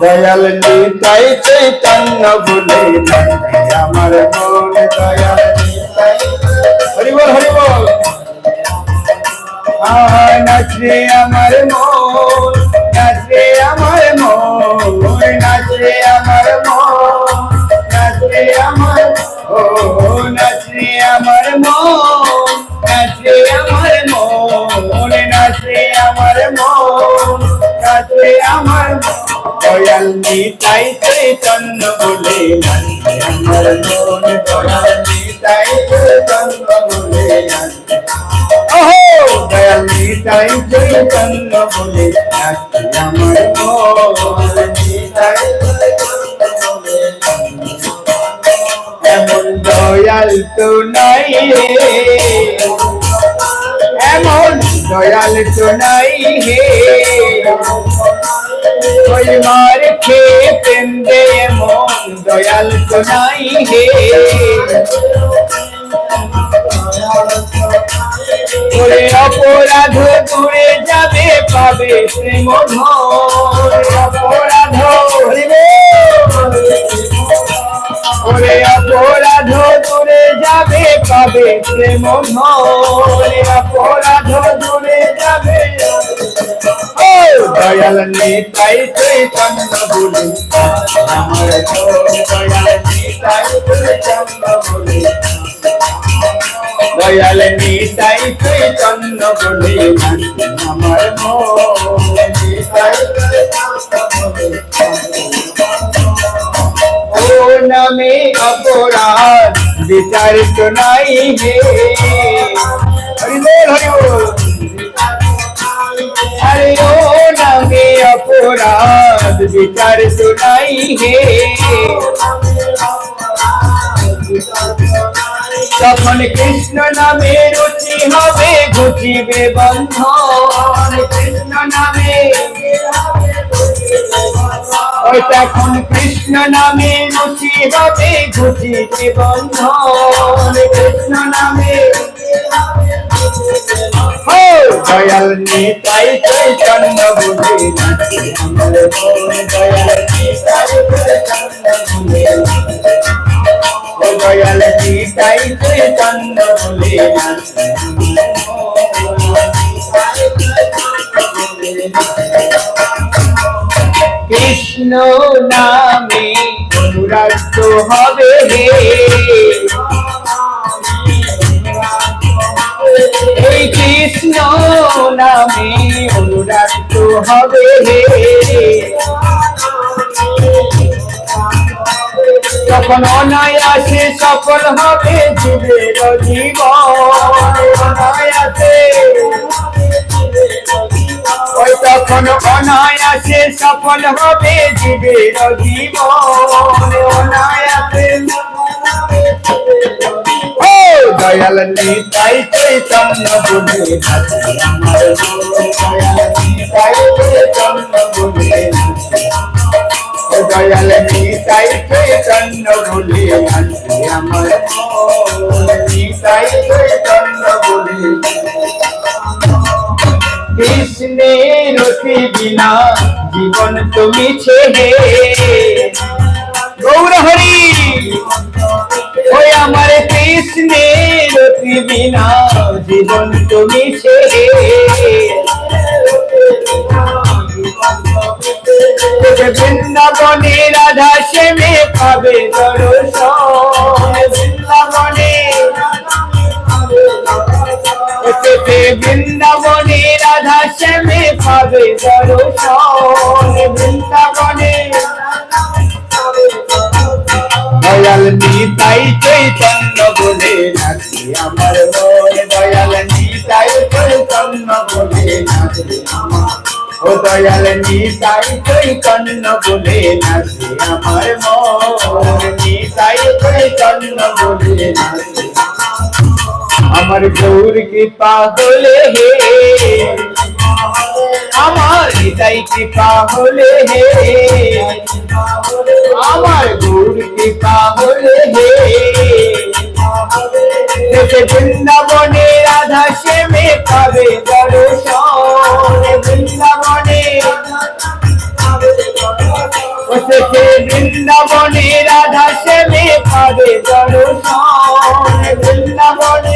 দয়াল নিতাই চৈতন্য বলে আমার মন দয়াল নিতাই। হরি বল হরি বল আহ, নাচে আমার মন, নাচে আমার মন নাচে দয়াল নিতাই চৈতন্য বলে আমার মন দয়াল নিতাই চৈতন্য বলে দয়াল নিতাই চৈতন্য বলে আমার মন বলে এমন দয়াল তো নাই হে এমন দয়াল তো নাই হে মার খেয়ে পেন্দে এমন দয়াল তো নাই হে। ওরে অপরাধ দূরে যাবে, পাবে প্রেম ধন অপরাধ ওরে অপরাধ দূরে যাবে, পাবে প্রেম ধরে অপরাধ দূরে ও দয়াল নিতাই চৈতন্য বলে আমার মন দয়াল নিতাই চৈতন্য বলে দয়াল নিতাই চৈতন্য বলে আমার মন নিতাই চৈতন্য বলে ও নামে অপরাধ বিচার তো নাই হে তখন কৃষ্ণ নামে রুচি হবে ঘুচিবে বন্ধন কৃষ্ণ নামে ওই তখন কৃষ্ণ নামে রুচি হবে ঘুচিবে বন্ধন কৃষ্ণ নামে ও দয়াল নিতাই বুঝে নিতাই চৈতন্য বুঝে দয়াল নিতাই চৈতন্য বুঝে নাচে কৃষ্ণ নামে অনুরাগ হবে হে। হবে হে তখন অনায়াসে সফল হবে জীবের জীবন। অনায়াসে ওই তখন অনায়াসে সফল হবে জীবের জীবন। অনায়াসে দয়াল নিতাই চৈতন্য বলে নাচে আমার দয়াল নিতাই চৈতন্য বলে নাচে ও দয়াল নিতাই চৈতন্য বলে নাচে আমার নিতাই চৈতন্য বলে কৃষ্ণের বিনা জীবন তো মিছে গৌর হরি। ওই আমার কৃষ্ণের বিনা জীবন তো মিছে হে বৃন্দাবনে রাধা শ্যামে পাবে বৃন্দাবনে বৃন্দাবনে রাধা শ্যামে পাবে দর্শন। দয়াল নিতাই চৈতন্য বলে নাচে আমার মন দয়াল নিতাই চৈতন্য বলে নাচে আমার ও দয়াল নিতাই চৈতন্য বলে নাচে আমার মন নিতাই চৈতন্য বলে নাচে আমার গৌর কৃপা হলে হে, আমার চাই কৃপা হলে হে। আমার গুরু কৃপা হলে হে। বৃন্দাবনে রাধা সে মে পাবে দর্শন। বৃন্দাবনে বৃন্দাবনে রাধা সে মে পাবে দর্শন। বৃন্দাবনে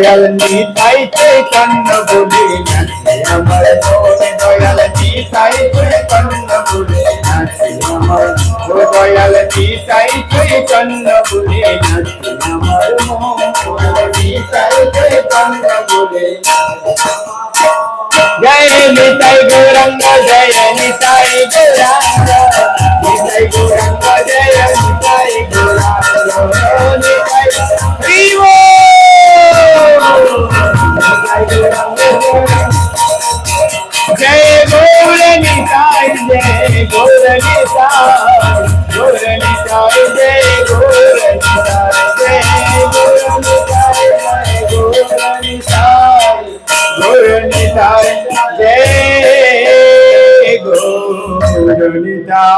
দয়াল নিতাই চৈতন্য বলে নাচে আমার মন দয়াল নিতাই চৈতন্য বলে নাচে আমার ও দয়াল নিতাই চৈতন্য বলে নাচে আমার মন দয়াল নিতাই চৈতন্য বলে জয় নিতাই গৌরঙ্গ, জয় নিতাই গৌরাঙ্গ জয় গৌর নিতাই গৌর নিতাই জয় গৌর নিতাই জয় গৌর নিতাই জয় গৌর নিতাই গৌর নিতাই জয় গৌর নিতাই